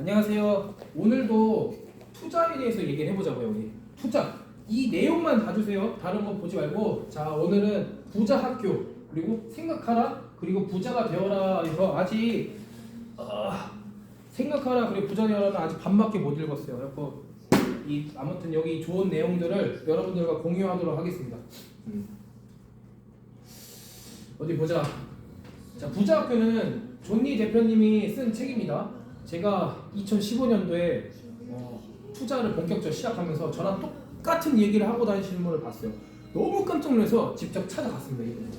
안녕하세요. 오늘도 투자에 대해서 얘기를 해보자고요. 우리 투자 이 내용만 봐주세요. 다른 거 보지 말고 자 오늘은 부자 학교 그리고 생각하라 그리고 부자가 되어라 해서 아직 어, 생각하라 그리고 부자 되어라는 아직 반밖에 못 읽었어요. 그래서 이 아무튼 여기 좋은 내용들을 여러분들과 공유하도록 하겠습니다. 음. 어디 보자. 자 부자 학교는 존니 대표님이 쓴 책입니다. 제가 2015년도에 어, 투자를 본격적으로 시작하면서 저랑 똑같은 얘기를 하고 다니시는 분을 봤어요. 너무 깜짝 놀라서 직접 찾아갔습니다.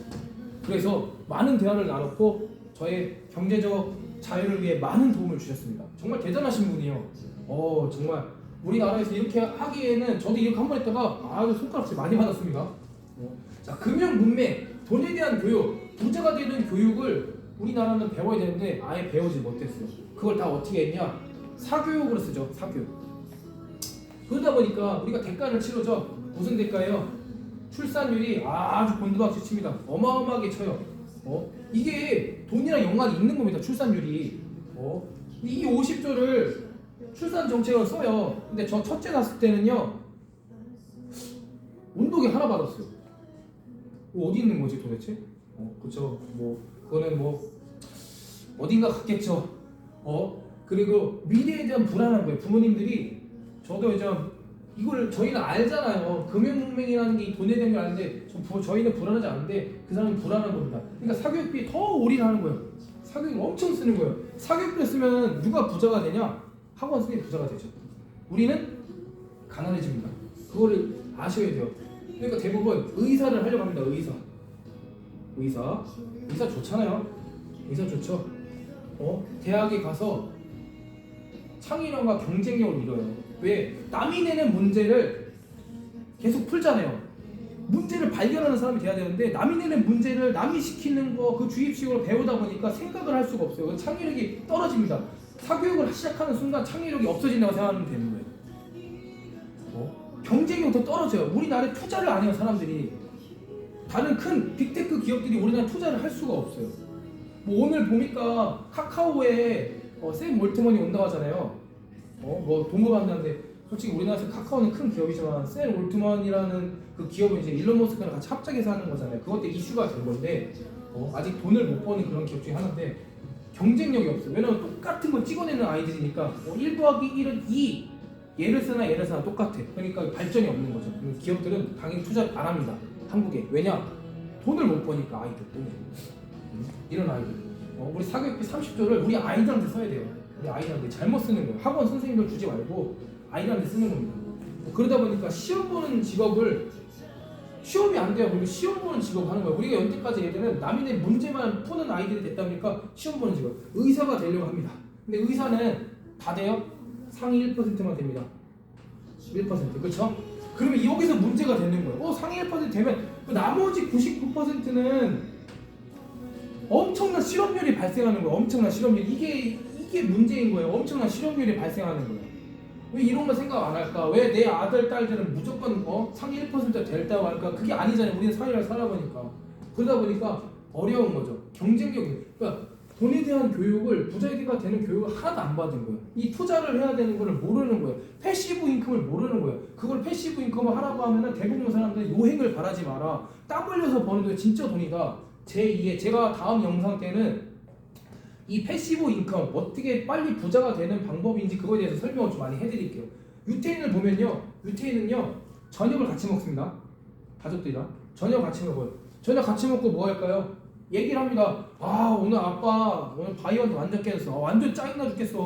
그래서 많은 대화를 나눴고 저의 경제적 자유를 위해 많은 도움을 주셨습니다. 정말 대단하신 분이에요. 어 정말 우리나라에서 이렇게 하기에는 저도 이렇게 한 번 했다가 아주 손가락질 많이 받았습니다. 어, 자 금융 문맥, 돈에 대한 교육, 부자가 되는 교육을 우리나라는 배워야 되는데 아예 배우지 못했어요. 그걸 다 어떻게 했냐? 사교육으로 쓰죠. 사교육. 그러다 보니까 우리가 대가를 치르죠. 무슨 대가예요? 출산율이 아주 곤두박질 칩니다. 어마어마하게 쳐요. 어? 이게 돈이랑 연관이 있는 겁니다. 출산율이. 어? 이 50조를 출산 정책을 써요. 근데 저 첫째 낳았을 때는요. 운동이 하나 받았어요. 뭐 어디 있는 거지 도대체? 어, 그쵸. 뭐 그거는 뭐 어딘가 갔겠죠. 어? 그리고 미래에 대한 불안한 거예요. 부모님들이 저도 이제 이걸 저희는 알잖아요. 금융문맹이라는 게이 돈에 대한 걸 아는데 저희는 불안하지 않은데 그 사람은 불안한 겁니다. 그러니까 사교육비 더 올인하는 거예요. 사교육 엄청 쓰는 거예요. 사교육비 쓰면 누가 부자가 되냐? 학원 선생님 부자가 되죠. 우리는 가난해집니다. 그거를 아셔야 돼요. 그러니까 대부분 의사를 하려고 합니다. 의사. 의사. 의사 좋잖아요. 의사 좋죠. 어? 대학에 가서 창의력과 경쟁력을 이뤄요. 왜? 남이 내는 문제를 계속 풀잖아요. 문제를 발견하는 사람이 돼야 되는데 남이 내는 문제를 남이 시키는 거 그 주입식으로 배우다 보니까 생각을 할 수가 없어요. 그 창의력이 떨어집니다. 사교육을 시작하는 순간 창의력이 없어진다고 생각하면 되는 거예요. 어? 경쟁력도 떨어져요. 우리나라에 투자를 안 해요, 사람들이. 다른 큰 빅테크 기업들이 우리나라에 투자를 할 수가 없어요. 뭐 오늘 보니까 카카오에 어, 샘 몰트먼이 온다고 하잖아요. 어, 뭐 동업한다는데 솔직히 우리나라에서 카카오는 큰 기업이지만 샘 몰트먼이라는 그 기업은 이제 일론 머스크랑 같이 합작해서 하는 거잖아요. 그것 때문에 이슈가 된 건데 어, 아직 돈을 못 버는 그런 기업 중에 하나인데 경쟁력이 없어요. 왜냐면 똑같은 걸 찍어내는 아이들이니까 어, 1 더하기 1은 2 얘를 쓰나 얘를 쓰나 똑같아. 그러니까 발전이 없는 거죠. 기업들은 당연히 투자를 안 합니다. 한국에 왜냐 돈을 못 버니까 아이들 음, 이런 아이들. 어, 우리 사교육비 30조를 우리 아이들한테 써야 돼요. 우리 아이들한테 잘못 쓰는 거예요. 학원 선생님들 주지 말고 아이들한테 쓰는 겁니다. 뭐 그러다 보니까 시험 보는 직업을 시험이 안 돼요. 그리고 시험 보는 직업 하는 거예요. 우리가 연대까지 얘들은 남이 낸 문제만 푸는 아이들이 됐다 보니까 시험 보는 직업. 의사가 되려고 합니다. 근데 의사는 다 돼요? 상위 1%만 됩니다. 1% 그렇죠? 그러면 여기서 문제가 되는 거예요. 어 상위 1% 되면 그 나머지 99%는 엄청난 실업률이 발생하는 거예요. 엄청난 실업률. 이게 이게 문제인 거예요. 엄청난 실업률이 발생하는 거예요. 왜 이런 거 생각 안 할까? 왜 내 아들 딸들은 무조건 어 상위 1% 될다고 할까? 그게 아니잖아요. 우리는 사회를 살아보니까 그러다 보니까 어려운 거죠. 경쟁력이 그러니까 돈에 대한 교육을 부자가 되는 교육을 하나도 안 받은 거예요. 이 투자를 해야 되는 거를 모르는 거예요. 패시브 인컴을 모르는 거예요. 그걸 패시브 인컴을 하라고 하면은 대부분 사람들이 요행을 바라지 마라. 땀 흘려서 버는 게 진짜 돈이다. 제2의 제가 다음 영상 때는 이 패시브 인컴 어떻게 빨리 부자가 되는 방법인지 그거에 대해서 설명을 좀 많이 해드릴게요. 유태인을 보면요, 유태인은요 저녁을 같이 먹습니다. 가족들이랑 저녁 같이 먹어요. 저녁 같이 먹고 뭐 할까요? 얘기를 합니다. 아 오늘 아빠 오늘 바이오한테 완전 깨졌어. 아, 완전 짜증나 죽겠어.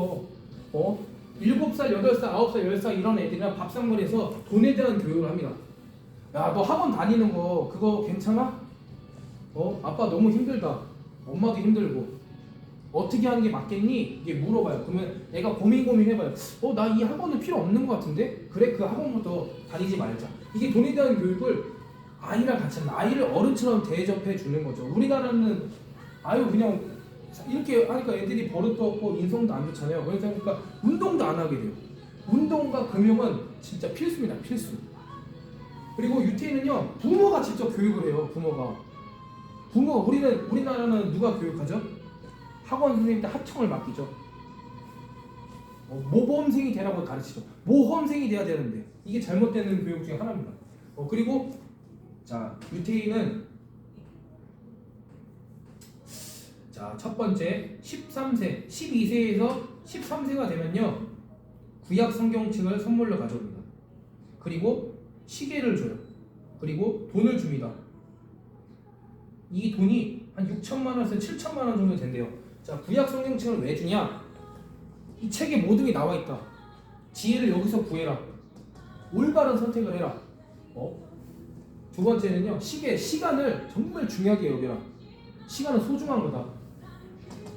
어? 7살, 8살, 9살, 10살 이런 애들이랑 밥상머리에서 돈에 대한 교육을 합니다. 야 너 학원 다니는 거 그거 괜찮아? 어? 아빠 너무 힘들다. 엄마도 힘들고. 어떻게 하는 게 맞겠니? 이게 물어봐요. 그러면 애가 고민 고민 해봐요. 어, 나 이 학원은 필요 없는 것 같은데? 그래, 그 학원부터 다니지 말자. 이게 돈에 대한 교육을 아이랑 같이 하는 아이를 어른처럼 대접해 주는 거죠. 우리나라는 아유 그냥 이렇게 하니까 애들이 버릇도 없고 인성도 안 좋잖아요. 그래서 그러니까 운동도 안 하게 돼요. 운동과 금융은 진짜 필수입니다. 필수. 그리고 유태인은요 부모가 직접 교육을 해요. 부모가 부모 우리는 우리나라는 누가 교육하죠? 학원 선생님한테 하청을 맡기죠. 어, 모범생이 되라고 가르치죠. 모험생이 돼야 되는데 이게 잘못되는 교육 중에 하나입니다. 어, 그리고 자 유태인은 자첫 번째 13세, 12세에서 13세가 되면요 구약 성경책을 선물로 가져옵니다. 그리고 시계를 줘요. 그리고 돈을 줍니다. 이 돈이 한 6천만 원에서 7천만 원 정도 된대요. 자, 구약 성경책을 왜 주냐? 이 책에 모든 게 나와 있다. 지혜를 여기서 구해라. 올바른 선택을 해라. 어? 두 번째는요, 시계, 시간을 정말 중요하게 여겨라. 시간은 소중한 거다.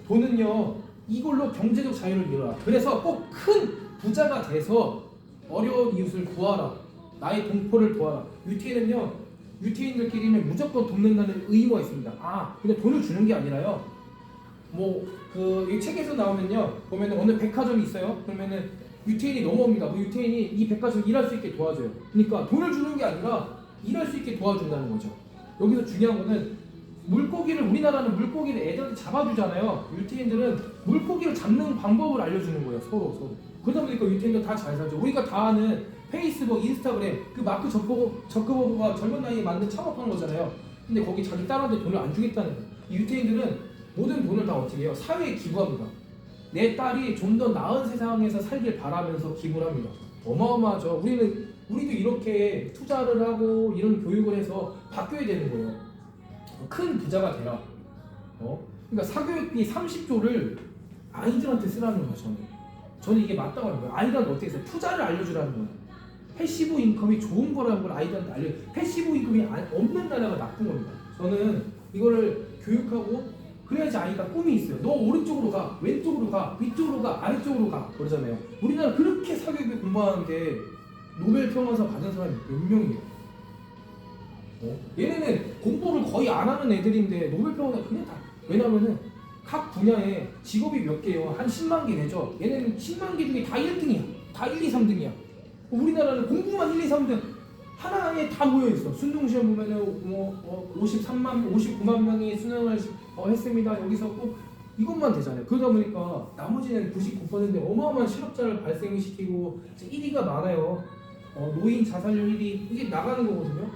돈은요, 이걸로 경제적 자유를 이루라. 그래서 꼭 큰 부자가 돼서 어려운 이웃을 도와라. 나의 동포를 도와라. 유태인은요, 유태인들끼리는 무조건 돕는다는 의무가 있습니다. 아, 근데 돈을 주는 게 아니라요. 뭐그 책에서 나오면요, 보면은 어느 백화점이 있어요. 그러면은 유태인이 넘어옵니다. 뭐 유태인이 이 백화점 일할 수 있게 도와줘요. 그러니까 돈을 주는 게 아니라 일할 수 있게 도와준다는 거죠. 여기서 중요한 거는 물고기를 우리나라는 물고기를 애들한테 잡아주잖아요. 유태인들은 물고기를 잡는 방법을 알려주는 거예요. 서로 서로. 그러다 보니까 유태인들 다 잘 살죠. 우리가 다 아는 페이스북, 인스타그램 그 마크 저커버, 저커버가 젊은 나이에 만든 창업한 거잖아요. 근데 거기 자기 딸한테 돈을 안 주겠다는 거예요. 이 유태인들은 모든 돈을 다 어떻게 해요? 사회에 기부합니다. 내 딸이 좀 더 나은 세상에서 살길 바라면서 기부를 합니다. 어마어마하죠. 우리는 우리도 이렇게 투자를 하고 이런 교육을 해서 바뀌어야 되는 거예요. 큰 부자가 되라. 어? 그러니까 사교육비 30조를 아이들한테 쓰라는 거예요. 저는. 저는 이게 맞다고 하는 거예요. 아이들한테 어떻게 해서 투자를 알려주라는 거예요. 패시브 인컴이 좋은 거라는 걸 아이들한테 알려. 패시브 인컴이 안- 없는 나라가 나쁜 겁니다. 저는 이거를 교육하고 그래야지 아이가 꿈이 있어요. 너 오른쪽으로 가, 왼쪽으로 가, 위쪽으로 가, 아래쪽으로 가 그러잖아요. 우리나라 그렇게 사교육을 공부하는데 노벨 평화상 받은 사람이 몇 명이에요? 어? 얘네는 공부를 거의 안 하는 애들인데 노벨 평화상 그냥 다 왜냐면은 각 분야에 직업이 몇 개요? 한 10만 개 되죠? 얘네는 10만 개 중에 다 1등이야. 다 1, 2, 3등이야. 우리나라는 공부만 1, 2, 3등 하나에 다 모여 있어. 순종 시험 보면은 뭐 어, 53만 59만 명이 수능을 어, 했습니다. 여기서 꼭 이것만 되잖아요. 그러다 보니까 나머지는 99%인데 어마어마한 실업자를 발생시키고 1위가 많아요. 어, 노인 자살률 1위 이게 나가는 거거든요.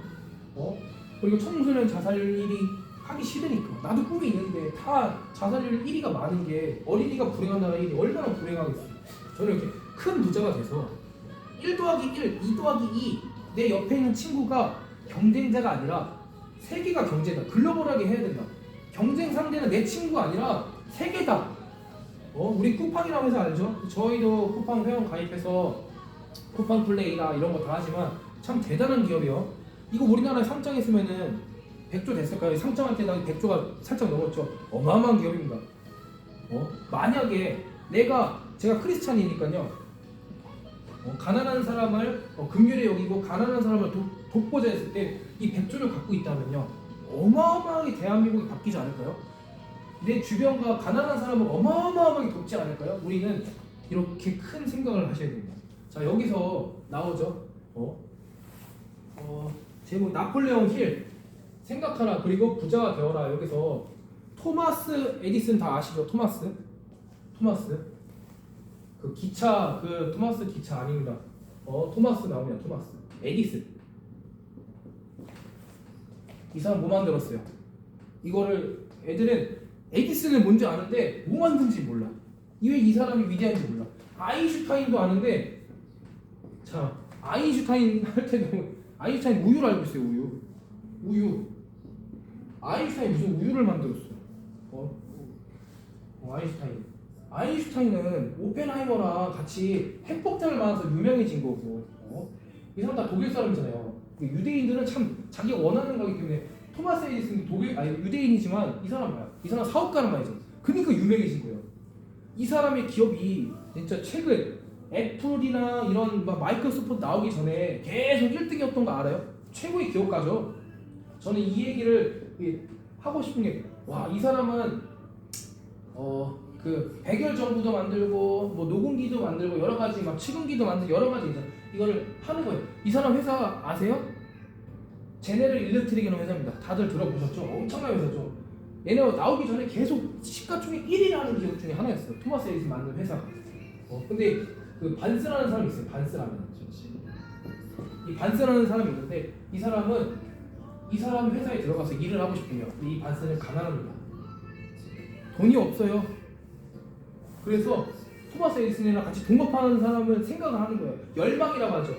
어? 그리고 청소년 자살률 1위 하기 싫으니까 나도 꿈이 있는데 다 자살률 1위가 많은 게 어린이가 불행한 나라 1위 얼마나 불행하겠어요. 저는 이렇게 큰 부자가 돼서 1 더하기 1, 2 더하기 2, 내 옆에 있는 친구가 경쟁자가 아니라 세계가 경제다. 글로벌하게 해야 된다. 경쟁 상대는 내 친구가 아니라 세계다. 어, 우리 쿠팡이라고 해서 알죠? 저희도 쿠팡 회원 가입해서 쿠팡 플레이나 이런 거 다 하지만 참 대단한 기업이요. 이거 우리나라에 상장했으면은 100조 됐을까요? 상장할 때 당시 100조가 살짝 넘었죠. 어마어마한 기업입니다. 어? 만약에 내가 제가 크리스찬이니까요. 어, 가난한 사람을 어, 긍휼히 여기고 가난한 사람을 도, 돕고자 했을 때이 100조를 갖고 있다면요. 어마어마하게 대한민국이 바뀌지 않을까요? 내 주변과 가난한 사람을 어마어마하게 돕지 않을까요? 우리는 이렇게 큰 생각을 하셔야 됩니다. 자 여기서 나오죠. 어? 어, 제목 나폴레옹 힐 생각하라 그리고 부자가 되어라 여기서 토마스 에디슨 다 아시죠? 토마스 토마스 그 기차 그 토마스 기차 아닙니다. 어 토마스 나옵니다. 토마스 에디슨 이 사람 뭐 만들었어요? 이거를 애들은 에디슨은 뭔지 아는데 뭐 만든지 몰라. 왜 이 사람이 위대한지 몰라. 아인슈타인도 아는데 자 아인슈타인 할 때도 아인슈타인 우유를 알고 있어요. 우유 우유 아인슈타인 무슨 우유를 만들었어? 어? 어 아인슈타인 아인슈타인은 오펜하이머랑 같이 핵폭탄을 맞아서 유명해진 거고 어? 이 사람 다 독일 사람이잖아요. 유대인들은 참 자기가 원하는 거기 때문에 토마스 에디슨도 독일 아니 유대인이지만 이 사람 뭐야? 이 사람 사업가란 말이죠. 그러니까 유명해진 거예요. 이 사람의 기업이 진짜 최근 애플이나 이런 막 마이크로소프트 나오기 전에 계속 1등이었던 거 알아요? 최고의 기업가죠. 저는 이 얘기를 하고 싶은 게 와 이 사람은 어 그 백열 정부도 만들고 뭐 녹음기도 만들고 여러 가지 막 치근기도 만들고 여러 가지 있잖아요. 이거를 하는 거예요. 이 사람 회사 아세요? 제네럴 일렉트릭이라는 회사입니다. 다들 들어보셨죠? 엄청난 회사죠. 얘네 나오기 전에 계속 시가총액 1위라는 기업 중에 하나였어요. 토마스 에디슨 만든 회사가. 어, 근데 그 반스라는 사람이 있어요. 반스라는. 이 반스라는 사람이 있는데 이 사람은 이 사람 회사에 들어가서 일을 하고 싶대요. 이 반스는 가난합니다. 돈이 없어요. 그래서 토마스 에디슨이랑 같이 동업하는 사람은 생각을 하는 거예요. 열망이라고 하죠.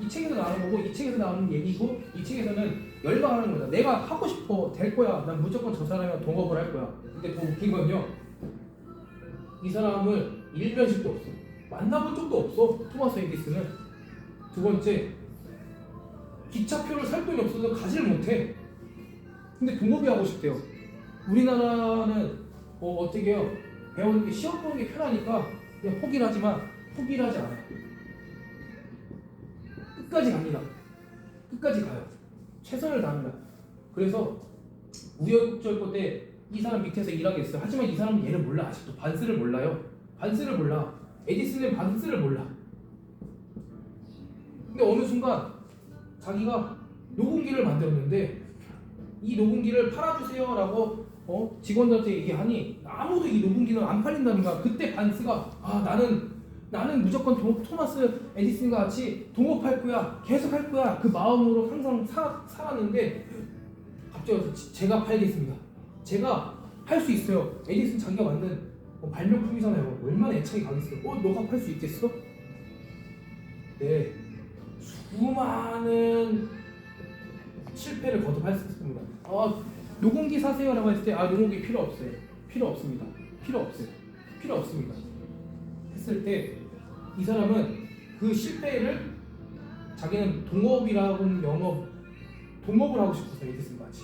이 책에서 나오는 거고 이 책에서 나오는 얘기고 이 책에서는 열망하는 거다. 내가 하고 싶어 될 거야. 난 무조건 저 사람이랑 동업을 할 거야. 근데 더 웃긴 건요. 이 사람을 일면식도 없어. 만나본 적도 없어. 토마스 에디슨은 두 번째 기차표를 살 돈이 없어서 가지를 못해. 근데 동업이 하고 싶대요. 우리나라는 뭐 어떻게 해요? 배우는 게 시험 보는 게 편하니까 그냥 포기를 하지만 포기를 하지 않아요. 끝까지 갑니다. 끝까지 가요. 최선을 다합니다. 그래서 우여곡절 끝에 이 사람 밑에서 일하게 됐어요. 하지만 이 사람은 얘를 몰라 아직도 반스를 몰라요. 반스를 몰라. 에디슨은 반스를 몰라. 근데 어느 순간 자기가 녹음기를 만들었는데 이 녹음기를 팔아주세요라고 어? 직원들한테 얘기하니 아무도 이 녹음기는 안 팔린다는 거야. 그때 반스가 아 나는 나는 무조건 도- 토마스 에디슨과 같이 동업할 거야. 계속 할 거야. 그 마음으로 항상 사, 살았는데 갑자기 와서 지- 제가 팔겠습니다. 제가 할 수 있어요. 에디슨 자기가 만든 뭐 발명품이잖아요. 얼마나 애착이 강했어요. 어, 너가 팔 수 있겠어? 네. 수많은 실패를 거듭했습니다. 아, 녹음기 사세요라고 했을 때, 아, 녹음기 필요 없어요. 필요 없습니다. 필요 없어요. 필요 없습니다. 했을 때, 이 사람은 그 실패를 자기는 동업이라고는 영업, 동업을 하고 싶어서 에디슨 같이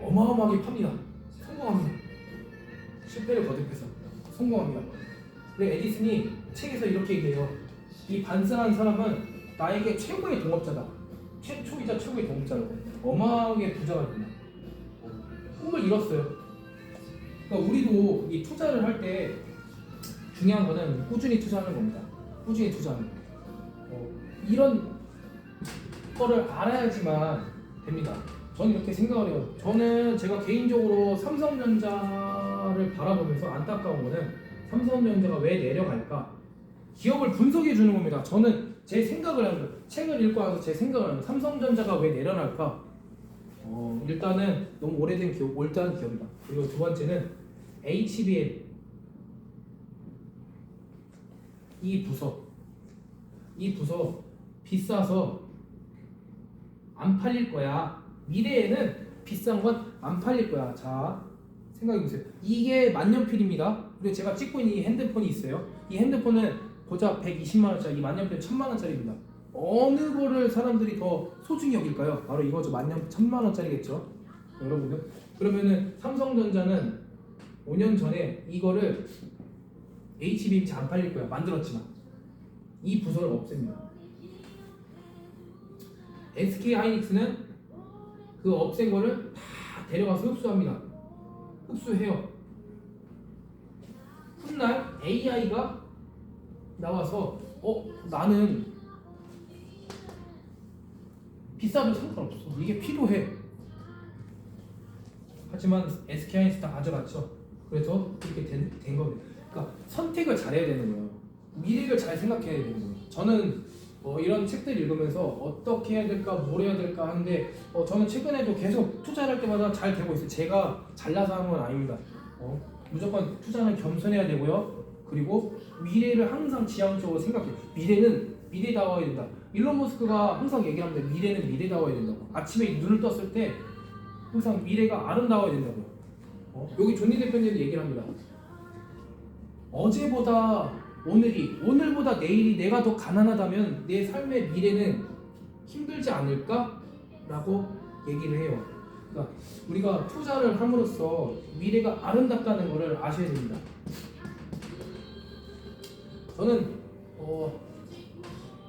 어마어마하게 팝니다. 성공합니다. 실패를 거듭해서 성공합니다. 근데 에디슨이 책에서 이렇게 얘기해요. 이 반스라는 사람은 나에게 최고의 동업자다. 최초이자 최고의 동업자라고. 어마하게 부자가 됩니다. 꿈을 이뤘어요. 그러니까 우리도 이 투자를 할 때 중요한 거는 꾸준히 투자하는 겁니다. 꾸준히 투자하는 거. 어, 이런 거를 알아야지만 됩니다. 저는 이렇게 생각을 해요. 저는 제가 개인적으로 삼성전자를 바라보면서 안타까운 거는 삼성전자가 왜 내려갈까? 기업을 분석해 주는 겁니다. 저는 제 생각을 하는 거예요. 책을 읽고 와서 제 생각을 하는 거예요. 삼성전자가 왜 내려날까? 어, 일단은 너무 오래된 기업, 올드한 기업이다. 그리고 두 번째는 HBM 이 부서 이 부서 비싸서 안 팔릴 거야. 미래에는 비싼 건 안 팔릴 거야. 자, 생각해 보세요. 이게 만년필입니다. 그리고 제가 찍고 있는 이 핸드폰이 있어요. 이 핸드폰은 고작 120만 원짜리, 이 만년필 1000만 원짜리입니다. 어느 거를 사람들이 더 소중히 여길까요? 바로 이거죠. 만년 1000만 원짜리겠죠. 여러분들. 그러면은 삼성전자는 5년 전에 이거를 HBM 잘 안 팔릴 거야. 만들었지만 이 부서를 없앱니다. SK 하이닉스는 그 없앤 거를 다 데려가서 흡수합니다. 흡수해요. 훗날 AI가 나와서 어 나는 비싸도 상관없어. 이게 필요해. 하지만 SK 하이닉스 다 가져갔죠. 그래서 이렇게 된, 된 겁니다. 그러니까 선택을 잘해야 되는 거예요. 미래를 잘 생각해야 되는 거예요. 저는 어, 이런 책들 읽으면서 어떻게 해야 될까, 뭘 해야 될까 하는데 어, 저는 최근에도 계속 투자를 할 때마다 잘 되고 있어요. 제가 잘나서 하는 건 아닙니다. 어, 무조건 투자는 겸손해야 되고요. 그리고 미래를 항상 지향적으로 생각해요. 미래는 미래다워야 된다. 일론 머스크가 항상 얘기합니다. 미래는 미래다워야 된다고. 아침에 눈을 떴을 때 항상 미래가 아름다워야 된다고요. 어? 여기 존니 대표님도 얘기를 합니다. 어제보다 오늘이 오늘보다 내일이 내가 더 가난하다면 내 삶의 미래는 힘들지 않을까? 라고 얘기를 해요. 그러니까 우리가 투자를 함으로써 미래가 아름답다는 것을 아셔야 됩니다. 저는 어,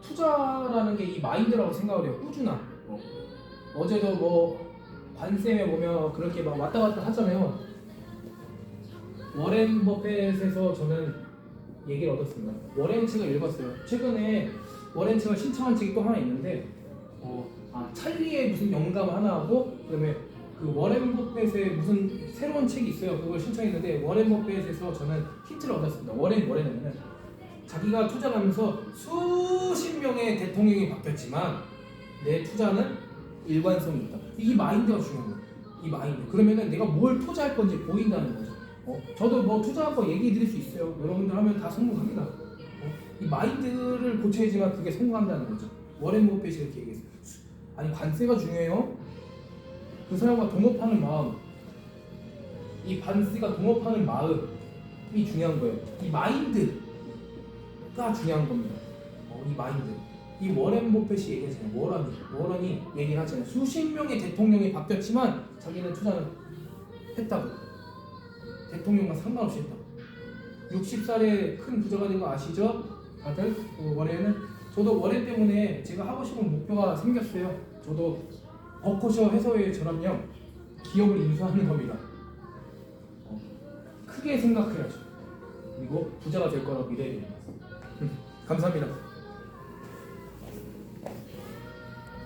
투자라는 게 이 마인드라고 생각을 해요. 꾸준함. 어. 어제도 뭐 관세에 보면 그렇게 막 왔다 갔다 하잖아요. 워렌 버핏에서 저는 얘기를 얻었습니다. 워렌 책을 읽었어요. 최근에 워렌 책을 신청한 책이 또 하나 있는데, 어, 아, 찰리의 무슨 영감 하나 하고, 그다음에 그 워렌 버핏의 무슨 새로운 책이 있어요. 그걸 신청했는데 워렌 버핏에서 저는 힌트를 얻었습니다. 워렌 뭐래냐면 자기가 투자하면서 수십 명의 대통령이 바뀌었지만 내 투자는 일관성이 있다. 이 마인드가 중요한 거예요. 이 마인드. 그러면은 내가 뭘 투자할 건지 보인다는 거죠. 어? 저도 뭐 투자한 거 얘기해 드릴 수 있어요. 여러분들 하면 다 성공합니다. 어? 이 마인드를 고쳐야지만 그게 성공한다는 거죠. 워렌 버핏이 이렇게 얘기했어요. 아니 관세가 중요해요. 그 사람과 동업하는 마음, 이 반스가 동업하는 마음이 중요한 거예요. 이 마인드 가 중요한 겁니다. 어, 이 마인드. 이 워렌 버핏이 얘기하잖아요. 워런이, 워런이 얘기를 하잖아요. 수십 명의 대통령이 바뀌었지만 자기는 투자는 했다고. 대통령과 상관없이 했다고. 60살에 큰 부자가 된 거 아시죠? 다들 어, 워렌은 저도 워렌 때문에 제가 하고 싶은 목표가 생겼어요. 저도 버커셔 해서회처럼요 기업을 인수하는 겁니다. 어, 크게 생각해야죠. 그리고 부자가 될 거라고 믿어야 됩니다. 감사합니다.